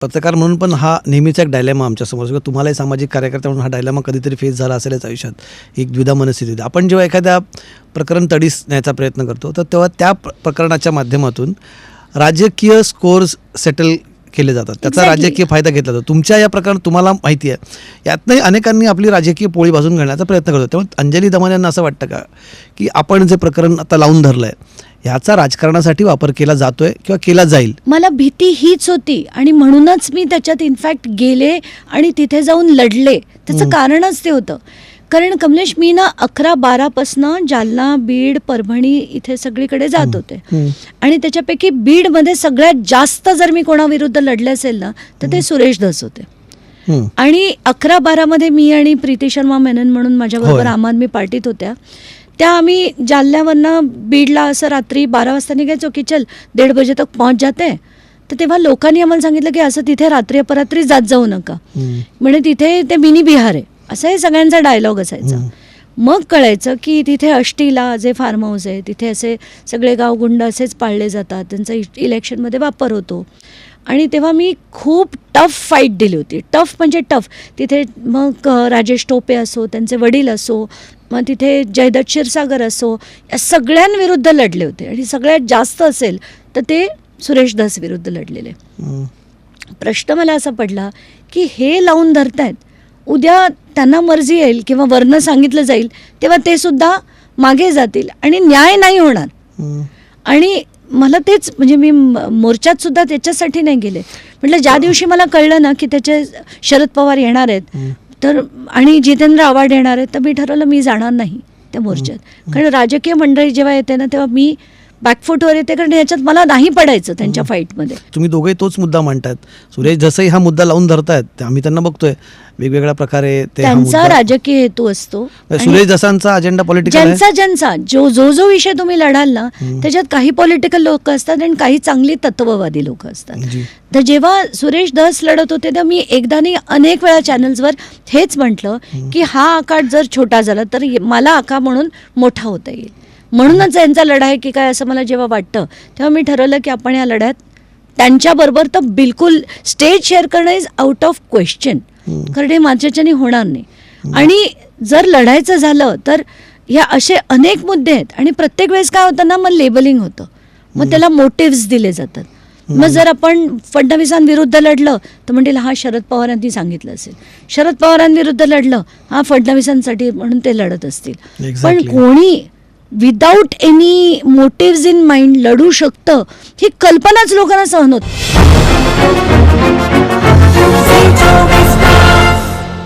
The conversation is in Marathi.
पत्रकार म्हणून पण हा नेहमीचा एक डायलेमा आमच्यासमोर किंवा तुम्हालाही सामाजिक कार्यकर्ता म्हणून हा डायलेमा कधीतरी फेस झाला असेलच आयुष्यात. एक द्विधा मनस्थिती आपण जेव्हा एखाद्या प्रकरण तडीस न्यायचा प्रयत्न करतो तर तेव्हा त्या प्रकरणाच्या माध्यमातून राजकीय स्कोर्स सेटल केले जातात. त्याचा Exactly. राजकीय फायदा घेतला जातो. तुमच्या या प्रकरणात तुम्हाला माहिती आहे. यातनंही अनेकांनी आपली राजकीय पोळी बाजून घालण्याचा प्रयत्न करतो त्यामुळे अंजली दमन यांना असं वाटतं का? की आपण जे प्रकरण आता लावून धरलं आहे ह्याचा राजकारणासाठी वापर केला जातोय किंवा केला जाईल? मला भीती हीच होती आणि म्हणूनच मी त्याच्यात इनफॅक्ट गेले आणि तिथे जाऊन लढले. त्याचं. कारणच ते होतं. कारण कमलेश मी ना अकरा बारापासनं जालना बीड परभणी इथे सगळीकडे जात होते. आणि त्याच्यापैकी बीडमध्ये सगळ्यात जास्त जर मी कोणाविरुद्ध लढले असेल ना तर ते सुरेश धस होते. आणि अकरा बारामध्ये मी आणि प्रीती शर्मा मेनन म्हणून माझ्याबरोबर. आम आदमी पार्टीत होत्या. त्या आम्ही जालन्यावरनं बीडला असं रात्री बारा वाजता निघायचो की चल दीड बजे तक पहुंच जाते. तर तेव्हा लोकांनी आम्हाला सांगितलं की असं तिथे रात्री अपरात्री जात जाऊ नका. म्हणजे तिथे ते मिनी बिहार आहे. असा हे सगळ्यांचा डायलॉग असायचा. मग कळायचं की तिथे अष्टीला जे फार्म हाऊस आहे तिथे असे सगळे गावगुंड असेच पाळले जातात. त्यांचा इलेक्शनमध्ये वापर होतो. आणि तेव्हा मी खूप टफ फाईट दिली होती. टफ म्हणजे टफ तिथे मग राजेश टोपे असो त्यांचे वडील असो मग तिथे जयदत्त क्षीरसागर असो या सगळ्यांविरुद्ध लढले होते. आणि सगळ्यात जास्त असेल तर ते सुरेश धस विरुद्ध लढलेले. प्रश्न मला असा पडला की हे लावून धरतायत उद्या त्यांना मर्जी येईल किंवा वर्ण सांगितलं जाईल तेव्हा ते सुद्धा मागे जातील आणि न्याय नाही होणार. आणि मला तेच म्हणजे मी मोर्चात सुद्धा त्याच्यासाठी नाही गेले म्हटलं ज्या दिवशी मला कळलं ना की त्याचे शरद पवार येणार आहेत. तर आणि जितेंद्र आव्हाड येणार आहेत तर मी ठरवलं मी जाणार नाही त्या मोर्चात कारण राजकीय मंडळी जेव्हा येते ना तेव्हा मी बॅकफुटवर येते कारण याच्यात मला नाही पडायचं त्यांच्या फाईटमध्ये. तुम्ही दोघे तोच मुद्दा मांडतायत. सुरेश जसंही हा मुद्दा लावून धरतायत आम्ही त्यांना बघतोय. वेगवेगळ्या प्रकारे ते त्यांचा राजकीय हेतू असतो. आणि सुरेश जसांचा अजेंडा पॉलिटिकल ज्यांचा ज्यांचा जो जो जो विषय तुम्ही लढाल ना. त्याच्यात काही पॉलिटिकल लोक असतात आणि काही चांगली तत्ववादी लोक असतात. तर जेव्हा सुरेश धस लढत होते तेव्हा मी एकदा नाही अनेक वेळा चॅनल्सवर हेच म्हटलं की हा आकार जर छोटा झाला तर मला आका म्हणून मोठा होता येईल. म्हणूनच यांचा लढा आहे की काय असं मला जेव्हा वाटतं तेव्हा मी ठरवलं की आपण या लढ्यात त्यांच्याबरोबर तर बिलकुल स्टेज शेअर करणं इज आउट ऑफ क्वेश्चन. कारण हे माझ्याच्याने होणार नाही. आणि जर लढायचं झालं तर या असे अनेक मुद्दे आहेत. आणि प्रत्येक वेळेस काय होतं ना मग लेबलिंग होतं. मग त्याला मोटिव्स दिले जातात. मग जर आपण फडणवीसांविरुद्ध लढलं तर म्हणतील हा शरद पवारांनी सांगितलं असेल. शरद पवारांविरुद्ध लढलं हा फडणवीसांसाठी म्हणून ते लढत असतील. पण. कोणी without any motives in mind लढू शकतं ही कल्पनाच लोकांना सहन होत.